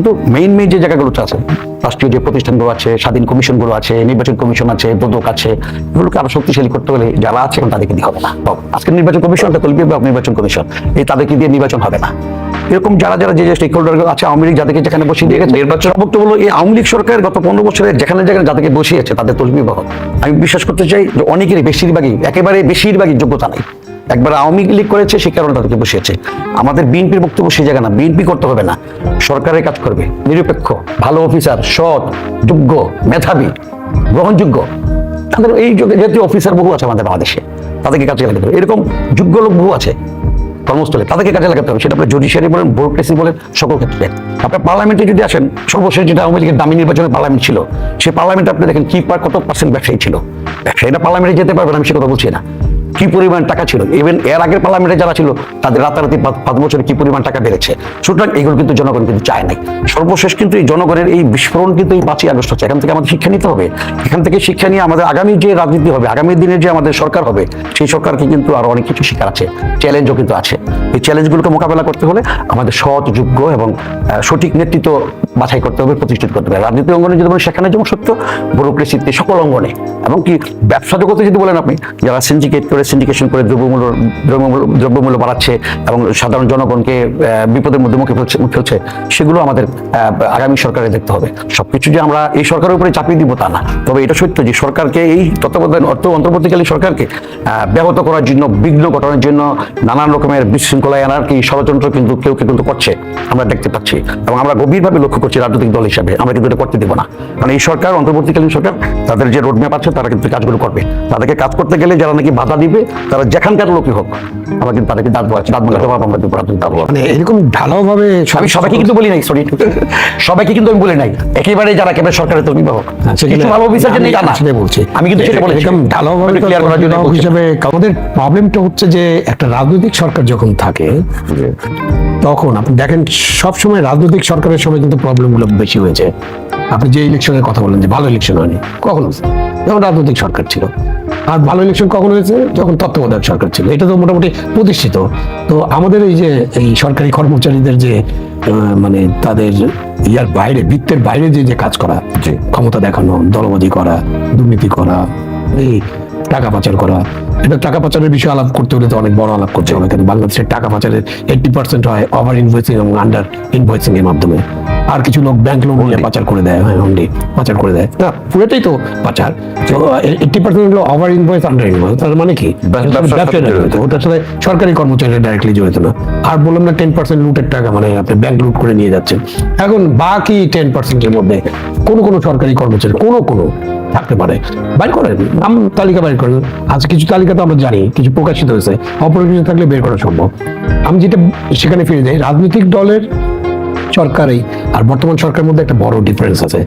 কিন্তু main main যে জায়গাগুলোতে আছে রাষ্ট্রীয় যে প্রতিষ্ঠানগুলো আছে স্বাধীন কমিশনগুলো আছে নির্বাচন কমিশন আছে দুদক আছে এগুলোকে আরও শক্তিশালী করতে হলে যারা আছে এখন তাদেরকে দিয়ে হবে না। আজকে নির্বাচন কমিশনটা তলবি বা নির্বাচন কমিশন। এই তাদেরকে দিয়ে নির্বাচন হবে না। এরকম যারা যারা যে স্টেক হোল্ডার আছে আওয়ামী লীগ যাদেরকে যেখানে বসিয়ে দিয়ে গেছে নির্বাচন বক্তব্য এই আওয়ামী লীগ সরকার গত পনেরো বছরে যেখানে যেখানে যাদেরকে বসিয়েছে তাদের তলবি বাহক আমি বিশ্বাস করতে চাই যে অনেকেরই বেশিরভাগই একেবারে বেশিরভাগই যোগ্যতা নাই। একবার আওয়ামী লীগ করেছে, সে কারণে তাদেরকে বসিয়েছে। আমাদের বিএনপির বক্তব্য সেই জায়গা না, বিএনপি করতে হবে না। সরকারের কাজ করবে, নিরপেক্ষ, ভালো অফিসার, সৎ, যোগ্য, মেধাবী, গ্রহণযোগ্য। তাদের এই জাতীয় অফিসার বহু আছে আমাদের বাংলাদেশে, তাদেরকে কাজে লাগাতে হবে। এরকম যোগ্য লোক বহু আছে কর্মস্থলে, তাদেরকে কাজে লাগাতে হবে। সেটা আপনার জুডিশিয়ারি বলেন ব্যুরোক্রেসি বলেন, সকল ক্ষেত্রে। আপনার পার্লামেন্টে যদি আসেন, সর্বশেষ যেটা আওয়ামী লীগের দামি নির্বাচনের পার্লামেন্ট ছিল সেই পার্লামেন্টে আপনি দেখেন কি পার কত পার্সেন্ট ব্যবসায়ী ছিল? ব্যবসায়ীরা পার্লামেন্টে যেতে পারবে না, আমি সে কথা বলছি না। কি পরিমাণ টাকা ছিল? ইভেন এর আগের পার্লামেন্টে যারা ছিল, তাদের রাতারাতি পাঁচ বছরে কি পরিমাণ টাকা বেড়েছে? সুতরাং এগুলো কিন্তু জনগণ কিন্তু চায় নাই। সর্বশেষ কিন্তু এই জনগণের এই বিস্ফোরণ কিন্তু এই পাঁচই আগস্ট হচ্ছে। এখান থেকে আমাদের শিক্ষা নিতে হবে। এখান থেকে শিক্ষা নিয়ে আমাদের আগামী যে রাজনীতি হবে, আগামী দিনে যে আমাদের সরকার হবে, সেই সরকারকে কিন্তু আরও অনেক কিছু শিকার আছে। চ্যালেঞ্জও কিন্তু আছে। এই চ্যালেঞ্জগুলোকে মোকাবেলা করতে হলে আমাদের সৎ, যোগ্য এবং সঠিক নেতৃত্ব বাছাই করতে হবে, প্রতিষ্ঠিত করতে হবে। রাজনীতি অঙ্গনে যদি বলেন সেখানে যেমন সত্য ব্যুরোক্রেসিতে সকল অঙ্গনে। এবং কি ব্যবসা জগতে যদি বলেন আপনি, যারা সিন্ডিকেট করে সিন্ডিকেশন করে দ্রব্যমূল্য দ্রব্যমূল্য দ্রব্যমূল্য বাড়াচ্ছে এবং সাধারণ জনগণকে বিপদের মধ্যে মুখে ফেলছে ফেলছে, সেগুলো আমাদের আগামী সরকারে দেখতে হবে। সবকিছু যে আমরা এই সরকারের উপরে চাপিয়ে দিব তা না। তবে এটা সত্য যে সরকারকে এই তত্ত্বাবধান, অর্থ অন্তর্বর্তীকালীন সরকারকে ব্যাহত করার জন্য, বিঘ্ন ঘটানোর জন্য নানান রকমের বিশৃঙ্খলায় আনার কি ষড়যন্ত্র কিন্তু কেউ কেউ কিন্তু করছে, আমরা দেখতে পাচ্ছি। এবং আমরা গভীরভাবে লক্ষ্য করছি রাজনৈতিক দল হিসাবে, আমরা কিন্তু এটা করতে দেবো না। কারণ এই সরকার, অন্তর্বর্তীকালীন সরকার, তাদের যে রোডম্যাপ আছে, তারা কিন্তু কাজগুলো করবে। তাদেরকে কাজ করতে গেলে যারা নাকি বাধা দিবে তারা যেখানকার লোকই হোক আমরা কিন্তু তাদেরকে দাঁত বলাচ্ছি দাঁত বলাতে পারব আমরা কিন্তু দাঁত বলাবো। মানে এরকম ঢালাওভাবে আমি সবাইকে কিন্তু বলি নাই সরি সবাইকে কিন্তু আমি বলি নাই। একেবারে যারা একেবারে সরকারের তৈরি বাহক কিছু ভালো অফিসার নেই তা না। বলছি। আমি কিন্তু সেটা বলেছি। একদম ঢালাওভাবে ক্লিয়ার করার জন্য। হিসেবে আমাদের প্রবলেমটা হচ্ছে যে একটা রাজনৈতিক সরকার যখন থাকে তখন আপনি দেখেন সব সময় রাজনৈতিক সরকারের সময় কিন্তু প্রবলেমগুলো বেশি হয়েছে। আপনি যে ইলেকশনের কথা বলেন যে ভালো ইলেকশন হয়নি কখনো যখন রাজনৈতিক সরকার ছিল। আর ভালো ইলেকশন কখন হয়েছে? যখন তত্ত্বাবধায়ক সরকার ছিল। এটা তো মোটামুটি প্রতিষ্ঠিত। তো আমাদের এই যে এই সরকারি কর্মচারীদের যে মানে তাদের ইয়ার বাইরে বৃত্তের বাইরে যে যে কাজ করা যে ক্ষমতা দেখানো দলবাজি করা দুর্নীতি করা এই টাকা পাচার করা এটা টাকা পাচারের বিষয়ে আলাপ করতে হলে তো অনেক বড় আলাপ করতে হবে। কারণ বাংলাদেশের টাকা পাচারের এইটটি পার্সেন্ট হয় ওভার ইনভয়েসিং এবং আন্ডার ইনভয়েসিং এর মাধ্যমে। আর কিছু লোক ব্যাংক লোন নিয়ে পাচার করে দেয়। হ্যাঁ হুন্ডি পাচার করে দেয়। না পুরোটাই তো পাচার। তো এইটটি পার্সেন্ট হলো ওভার ইনভয়েস আন্ডার ইনভয়েস তার মানে কি। ওটার সাথে সরকারি কর্মচারী ডাইরেক্টলি জড়িত না। আর বললাম না টেন পার্সেন্ট লুটের টাকা মানে আপনি ব্যাংক লুট করে নিয়ে যাচ্ছেন। এখন বাকি টেন পার্সেন্টের মধ্যে কোনো কোনো সরকারি কর্মচারী কোনো কোনো থাকতে পারে। বাইর করেন নাম তালিকা বাইর করেন। আজ কিছু তালিকা তো আমরা জানি কিছু প্রকাশিত হয়েছে। অপরিচিত থাকলে বের করা সম্ভব। আমি যেটা সেখানে ফিরে যাই রাজনৈতিক দলের সরকারই, আর বর্তমান সরকারের মধ্যে একটা বড় ডিফারেন্স আছে,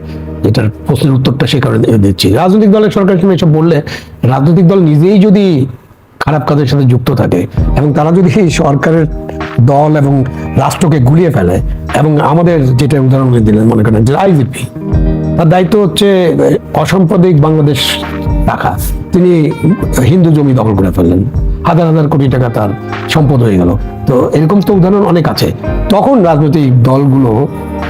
যেটার প্রশ্নের উত্তরটা সে কারণে দিচ্ছি। রাজনৈতিক দলের সরকার তুমি এসব বললে রাজনৈতিক দল নিজেই যদি খারাপ কাজের সাথে যুক্ত থাকে, এবং তারা যদি সরকারের দল এবং রাষ্ট্রকে গুলিয়ে ফেলে, এবং আমাদের যেটা উদাহরণ দিলেন, মনে করেন যে আইজিপি, তার দায়িত্ব হচ্ছে অসাম্প্রদায়িক বাংলাদেশ রাখা। তিনি হিন্দু জমি দখল করে ফেললেন। হাজার হাজার কোটি টাকা তার সম্পদ হয়ে গেল। তো এরকম তো উদাহরণ অনেক আছে। তখন রাজনৈতিক দলগুলো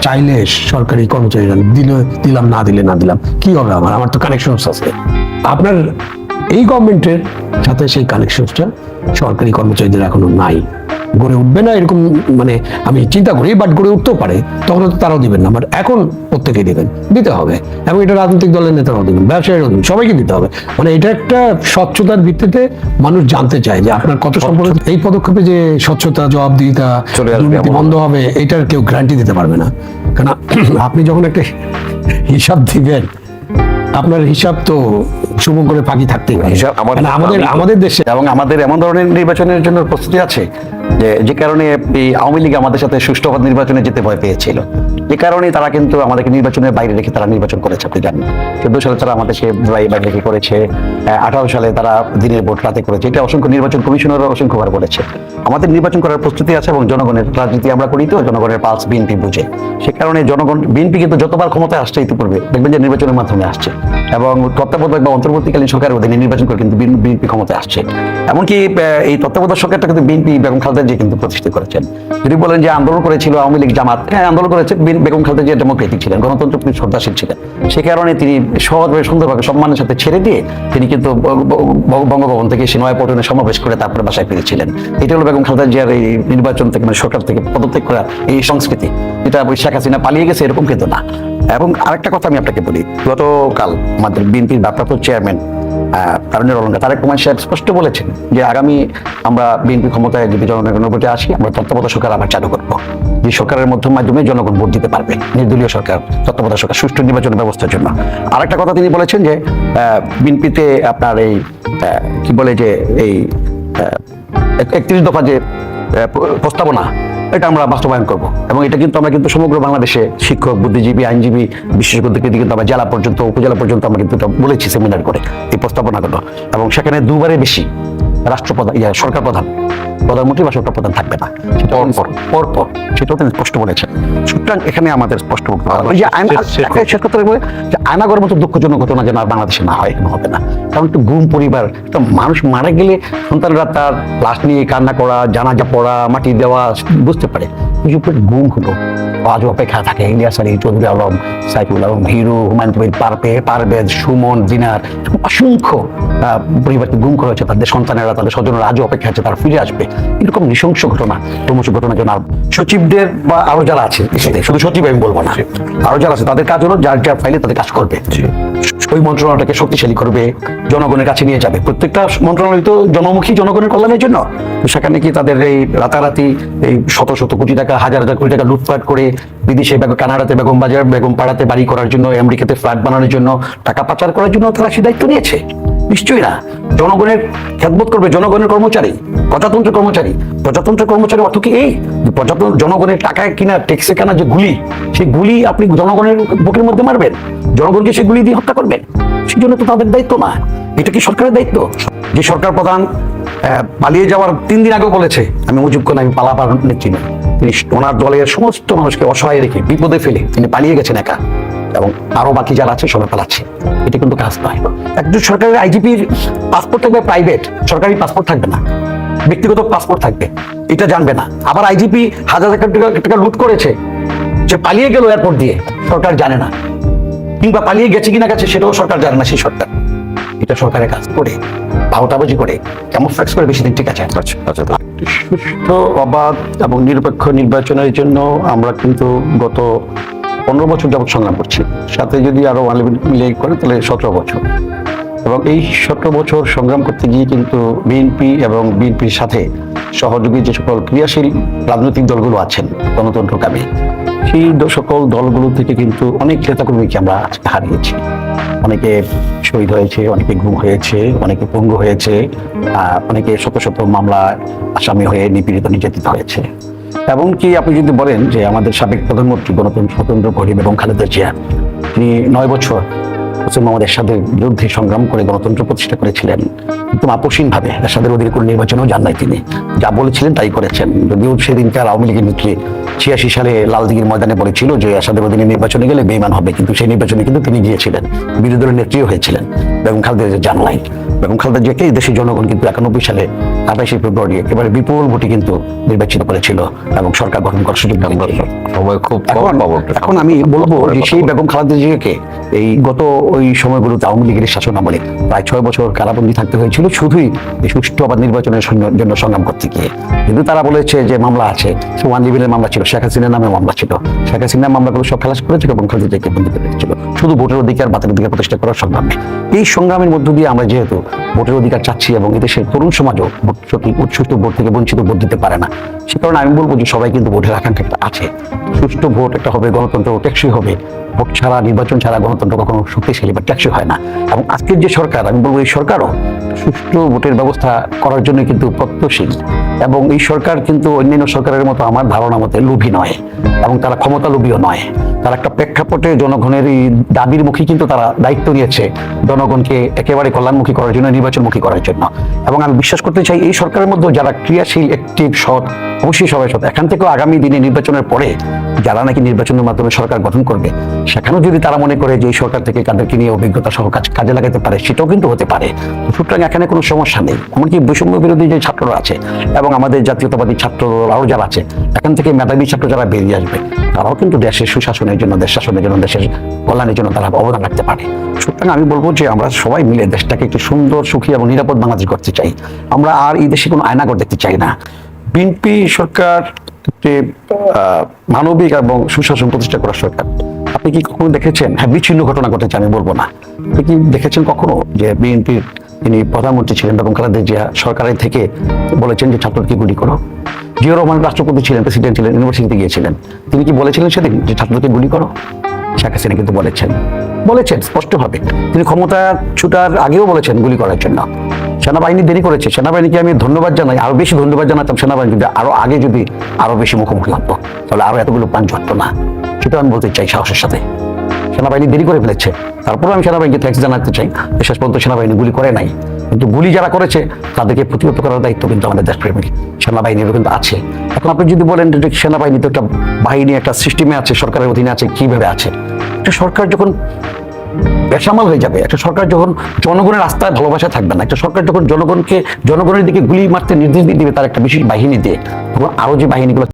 চাইলে সরকারি কর্মচারীরা দিল, দিলাম, না দিলে, না দিলাম। কি হবে আমার? আমার তো কানেকশন আছে। আপনার এই গভর্নমেন্টের সাথে সেই কানেকশনটা সরকারি কর্মচারীদের এখনও নাই। গড়ে উঠবে না এরকম মানে আমি চিন্তা করি বাট গড়ে উঠতেও পারে তখন তো তারাও দিবেন না বাট এখন প্রত্যেকেই দিবেন দিতে হবে। এবং এটা রাজনৈতিক দলের নেতারাও দিবেন ব্যবসায়ীরাও দিবেন সবাইকে দিতে হবে। মানে এটা একটা স্বচ্ছতার ভিত্তিতে মানুষ জানতে চায় যে আপনার কত সম্পর্কে এই পদক্ষেপে যে স্বচ্ছতা জবাবদিহিতা দুর্নীতি বন্ধ হবে এটার কেউ গ্যারান্টি দিতে পারবে না। কারণ আপনি যখন একটা হিসাব দিবেন আপনার হিসাব তো শুভ করে ফাঁকি থাকতেই পারে। হিসাব মানে আমাদের আমাদের দেশে এবং আমাদের এমন ধরনের নির্বাচনের জন্য প্রস্তুতি আছে যে যে কারণে এই আওয়ামী লীগ আমাদের সাথে সুষ্ঠুভাবে নির্বাচনে যেতে ভয় পেয়েছিল। যে কারণে তারা কিন্তু আমাদেরকে নির্বাচনের বাইরে রেখে তারা নির্বাচন করেছে, আপনি জানেন। চোদ্দ সালে তারা আমাদেরকে বাইরে বাইরে রেখে করেছে আঠারো সালে তারা দিনের ভোট রাতে করেছে। এটা অসংখ্য নির্বাচন কমিশনারও অসংখ্যবার বলেছে। আমাদের নির্বাচন করার প্রস্তুতি আছে এবং জনগণের রাজনীতি আমরা করি তো, জনগণের পালস বিএনপি বুঝে। সে কারণে জনগণ, বিএনপি কিন্তু যতবার ক্ষমতায় আসছে ইতিপূর্বে, দেখবেন যে নির্বাচনের মাধ্যমে আসছে। এবং তত্ত্বাবধায়ক বা অন্তর্বর্তীকালীন সরকারের অধীনে নির্বাচন করে কিন্তু বিএনপি ক্ষমতায় আসছে। এমনকি এই তত্ত্বাবধায়ক সরকারটা কিন্তু বিএনপি বেগম খালেদা জিয়া কিন্তু প্রতিষ্ঠিত করেছেন। যদি বলেন যে আন্দোলন করেছিল আওয়ামী লীগ জামাত হ্যাঁ আন্দোলন করেছে বিএনপির বেগম খালেদা জিয়া ডেমোক্রেটিক ছিলেন, গণতন্ত্র প্রতি শ্রদ্ধাশীল ছিলেন। সে কারণে তিনি সহজভাবে, সুন্দরভাবে সম্মানের সাথে ছেড়ে দিয়ে তিনি কিন্তু বঙ্গভবন থেকে সিনেমায় পটনে সমাবেশ করে তারপরে বাসায় ফিরেছিলেন। এটা হলো বেগম খালেদা জিয়ার এই নির্বাচন থেকে মানে সরকার থেকে পদত্যাগ করা এই সংস্কৃতি। এটা শেখ হাসিনা পালিয়ে গেছে, এরকম কিন্তু না। এবং আরেকটা কথা আমি আপনাকে বলি, গতকাল আমাদের বিএনপির ভারপ্রাপ্ত চেয়ারম্যান তারুণের অলঙ্কার। তারেক রহমান সাহেব স্পষ্ট বলেছেন যে আগামী আমরা বিএনপি ক্ষমতায় যদি জনগণের ভোটে আসি, আমরা তত্ত্বাবধায়ক সরকার আবার চালু করব। যে সরকারের মধ্য মাধ্যমে জনগণ ভোট দিতে পারবে, নির্দলীয় সরকার, তত্ত্বাবধায়ক সরকার, সুষ্ঠু নির্বাচন ব্যবস্থার জন্য। আরেকটা কথা তিনি বলেছেন যে বিএনপিতে আপনার এই কি বলে যে এই একত্রিশ দফা যে প্রস্তাবনা এটা আমরা বাস্তবায়ন করব। এবং এটা কিন্তু আমরা কিন্তু সমগ্র বাংলাদেশে শিক্ষক, বুদ্ধিজীবী, আইনজীবী, বিশেষজ্ঞদেরকে কিন্তু আমরা জেলা পর্যন্ত, উপজেলা পর্যন্ত আমরা কিন্তু এটা বলেছি সেমিনার করে এই প্রস্তাবনাগুলো। এবং সেখানে দুবারে বেশি রাষ্ট্রপ্রধান সরকার প্রধান প্রধানমন্ত্রী বা সরকার প্রধান থাকবে না। পরপর। পর পর পর সেটাও তিনি স্পষ্ট বলেছেন। সুতরাং এখানে আমাদের স্পষ্ট। ওই যে আইন একটা শেষ কথা বলে যে আয়নাগর মতো দুঃখজনক ঘটনা যেন আর বাংলাদেশে না হয় এরকম হবে না। কারণ একটু গুম পরিবার তো মানুষ মারা গেলে সন্তানরা তার লাশ নিয়ে কান্না করা জানাজা পড়া মাটি দেওয়া বুঝতে পারে। গুম হলো। আজ অপেক্ষা থাকে। ইলিয়াস আলী চৌধুরী আলম সাইফুল আলম হিরো হুমায়ুন কবির পারপে পারভেজ সুমন দিনার অসংখ্য পরিবারকে গুম করা হয়েছে তাদের সন্তানেরা তাদের স্বজনেরা আজও অপেক্ষা আছে তারা ফিরে আসবে। এরকম নৃশংস ঘটনা ক্রমশ ঘটনা যেন সচিবদের বা আরও যারা আছে শুধু সচিব আমি বলব না আরও যারা আছে তাদের কাজ হলো যার যার ফাইলে তাদের কাজ করবে। ওই মন্ত্রণালয়টাকে শক্তিশালী করবে জনগণের কাছে নিয়ে যাবে। প্রত্যেকটা মন্ত্রণালয় তো জনমুখী জনগণের কল্যাণের জন্য। সেখানে কি তাদের এই রাতারাতি এই শত শত কোটি টাকা, হাজার হাজার কোটি টাকা লুটপাট করে বিদেশে কানাডাতে বেগম বাজার, বেগম পাড়াতে বাড়ি করার জন্য, আমেরিকাতে ফ্ল্যাট বানানোর জন্য, টাকা পাচার করার জন্য তারা সে দায়িত্ব নিয়েছে। নিশ্চয়ই না। জনগণের খেদমত করবে জনগণের কর্মচারী, প্রজাতন্ত্র কর্মচারী। প্রজাতন্ত্রের কর্মচারী অর্থ কি এই? প্রজাতন্ত্র, জনগণের টাকায় কিনা, ট্যাক্সে কেনা যে গুলি, সেই গুলি আপনি জনগণের বুকের মধ্যে মারবেন। জনগণকে সেই গুলি দিয়ে হত্যা করবেন। সেই জন্য তো তাদের দায়িত্ব না। এটা কি সরকারের দায়িত্ব? যে সরকার প্রধান পালিয়ে যাওয়ার তিন দিন আগেও বলেছে, আমি মুজিব কোন আমি পালাবার নেত্রী নই। তিনি ওনার দলের সমস্ত মানুষকে অসহায় রেখে বিপদে ফেলে তিনি পালিয়ে গেছেন একা এবং আরও বাকি যারা আছে সবাই পালাচ্ছে। এটা কিন্তু কাজ নয়। একজন সরকারের আইজিপির পাসপোর্ট থাকবে প্রাইভেট, সরকারি পাসপোর্ট থাকবে না। ব্যক্তিগত পাসপোর্ট থাকবে, এটা জানবে না। আবার আইজিপি হাজার হাজার টাকা টাকা লুট করেছে, যে পালিয়ে গেল এয়ারপোর্ট দিয়ে, সরকার জানে না। কিংবা পালিয়ে গেছে কিনা গেছে সেটাও সরকার জানে না সেই সরকার। এটা সরকারের কাজ করে। ভাওতাবাজি করে কেমন ফ্যাক্স করে বেশি দিন ঠিক আছে? আচ্ছা আচ্ছা অবাধ এবং নিরপেক্ষ নির্বাচনের জন্য আমরা কিন্তু গত পনেরো বছর যাবত সংগ্রাম করছি। সাথে যদি আরও মিলিয়ে করে তাহলে সতেরো বছর। এবং এই সতেরো বছর সংগ্রাম করতে গিয়ে কিন্তু বিএনপি এবং বিএনপির সাথে সহযোগী যে সকল ক্রিয়াশীল রাজনৈতিক দলগুলো আছেন গণতন্ত্রকামী সেই সকল দলগুলো থেকে কিন্তু অনেক নেতাকর্মীকে আমরা হারিয়েছি। অনেকে শহীদ হয়েছে, অনেকে গুম হয়েছে, অনেকে পঙ্গু হয়েছে অনেকে শত শত মামলা আসামি হয়ে নিপীড়িত নির্যাতিত হয়েছে। এবং কি আপনি যদি বলেন যে আমাদের সাবেক প্রধানমন্ত্রী গণতন্ত্র, স্বতন্ত্র করিম এবং খালেদা জিয়া, তিনি নয় বছর মোহাম্মদ এরশাদের বিরুদ্ধে সংগ্রাম করে গণতন্ত্র প্রতিষ্ঠা করেছিলেন। একদম আপসীন ভাবে এরশাদের অধীনে কোনো নির্বাচনেও যান নাই তিনি। যা বলেছিলেন তাই করেছেন। যদিও সেদিনকার আওয়ামী লীগের নেত্রী ছিয়াশি সালে লালদিঘির ময়দানে বলেছিল যে এরশাদের অধীনে নির্বাচনে গেলে বেইমান হবে, কিন্তু সেই নির্বাচনে কিন্তু তিনি গিয়েছিলেন। বিরোধী দলের নেত্রীও হয়েছিলেন। বেগম খালেদা জিয়া জান নাই। বেগম খালেদা জিয়াকে দেশের জনগণ কিন্তু একানব্বই সালে আঠাশে ফেব্রুয়ারি একেবারে বিপুল ভোটে কিন্তু নির্বাচিত করেছিল এবং সরকার গঠন করার সুযোগ দান করেছিল এখন আমি বলব যে সেই বেগম খালেদা জিয়াকে এই গত ওই সময়গুলোতে আওয়ামী লীগের শাসন আমলে প্রায় ছয় বছর কারাবন্দী থাকতে হয়েছিল শুধুই সুষ্ঠু আবার নির্বাচনের জন্য সংগ্রাম করতে গিয়ে। কিন্তু তারা বলেছে যে মামলা আছে ওয়ান লিভিলের মামলা ছিল শেখ হাসিনার নামে মামলা ছিল। শেখ হাসিনার মামলাগুলো সব খালাস করেছিল এবং খালেদা জিয়াকে বন্দী করে রেখেছিল। শুধু ভোটের অধিকার বাতিল অধিকার প্রতিষ্ঠা করার সংগ্রামে এই সংগ্রামের মধ্য দিয়ে আমরা যেহেতু ভোটের অধিকার চাচ্ছি এবং এদেশের তরুণ সমাজও সঠিক ভোট থেকে বঞ্চিত ভোট দিতে পারে না, সে কারণে আমি বলব যে সবাই কিন্তু ভোটের আকাঙ্ক্ষা একটা আছে। সুষ্ঠু ভোট একটা হবে, গণতন্ত্র টেকসই হবে। ভোট ছাড়া, নির্বাচন ছাড়া গণতন্ত্র কখনো শক্তিশালী বা টেকসই হয় না। এবং আজকের যে সরকার, আমি বলব এই সরকারও সুষ্ঠু ভোটের ব্যবস্থা করার জন্য কিন্তু প্রত্যয়শীল এবং এই সরকার কিন্তু অন্যান্য সরকারের মতো আমার ধারণা মতে লোভী নয় এবং তারা ক্ষমতা লোভীও নয়। তারা একটা প্রেক্ষাপটে জনগণের এই দাবির মুখী কিন্তু তারা দায়িত্ব নিয়েছে। জনগণকে একেবারে কল্যাণমুখী করার জন্য, নির্বাচনমুখী করার জন্য। এবং আমি বিশ্বাস করতে চাই, এই সরকারের মধ্যে যারা ক্রিয়াশীল অ্যাক্টিভ সৎ, অবশ্যই সবাই সৎ। এখান থেকেও আগামী দিনে নির্বাচনের পরে যারা নাকি নির্বাচনের মাধ্যমে সরকার গঠন করবে, সেখানেও যদি তারা মনে করে যে এই সরকার থেকে তাদেরকে নিয়ে অভিজ্ঞতা সহ কাজ কাজে লাগাতে পারে, সেটাও কিন্তু হতে পারে। সুতরাং এখানে কোনো সমস্যা নেই। এমনকি বৈষম্য বিরোধী যে ছাত্ররা আছে এবং আমাদের জাতীয়তাবাদী ছাত্র আরও যারা আছে, এখান থেকে মেধাবী ছাত্র যারা বেরিয়ে আসবে, তারাও কিন্তু দেশের সুশাসনের জন্য, দেশ শাসনের জন্য, দেশের কল্যাণের জন্য তারা অবদান রাখতে পারে। সুতরাং আমি বলব যে আমরা সবাই মিলে দেশটাকে একটু সুন্দর, সুখী এবং নিরাপদ বাংলাদেশ করতে চাই। আমরা আর এই দেশে কোনো আয়নাগর দেখতে চাই না। বিএনপি সরকার মানবিক এবং সুশাসন প্রতিষ্ঠা করা সরকার, আপনি কি কখনো দেখেছেন? হ্যাঁ বিচ্ছিন্ন ঘটনা ঘটেছে, আমি বলব না। আপনি কি দেখেছেন কখনো যে বিএনপির তিনি প্রধানমন্ত্রী ছিলেন বেগম খালেদা জিয়া সরকারের থেকে বলেছেন যে ছাত্রকে গুলি করো? জিয়া রহমান রাষ্ট্রপতি ছিলেন, প্রেসিডেন্ট ছিলেন, ইউনিভার্সিটিতে গিয়েছিলেন। তিনি কি বলেছিলেন সেদিন যে ছাত্রকে গুলি করো? শেখ হাসিনা কিন্তু বলেছেন। বলেছেন, স্পষ্টভাবে। তিনি ক্ষমতা ছুটার আগেও বলেছেন গুলি করার জন্য। সেনাবাহিনী দেরি করেছে। সেনাবাহিনীকে আমি ধন্যবাদ জানাই। আরও বেশি ধন্যবাদ জানাতাম সেনাবাহিনী যদি আরও আগে যদি আরও বেশি মুখোমুখি হতো। তাহলে আরও এতগুলো প্রাণ ঝরতো না। সেটা আমি বলতে চাই সাহসের সাথে। সেনাবাহিনী দেরি করে ফেলেছে। তারপরে আমি সেনাবাহিনীকে থ্যাংকস জানাতে চাই। শেষ পর্যন্ত সেনাবাহিনী গুলি করে নাই। কিন্তু গুলি যারা করেছে, তাদেরকে প্রতিহত করার দায়িত্ব কিন্তু আমাদের দেশপ্রেমিক সেনাবাহিনীরও কিন্তু আছে। এখন আপনি যদি বলেন যে সেনাবাহিনী তো একটা বাহিনী, একটা সিস্টেমে আছে, সরকারের অধীনে আছে, কীভাবে আছে? একটা সরকার যখন বেসামাল হয়ে যাবে, একটা সরকার যখন জনগণের রাস্তায় ভালোবাসা থাকবে না, একটা সরকার যখন জনগণকে, জনগণের দিকে গুলি মারতে নির্দেশ দিয়ে দিবে তার একটা বিশেষ বাহিনী দিয়ে, তখন আরও যে বাহিনীগুলো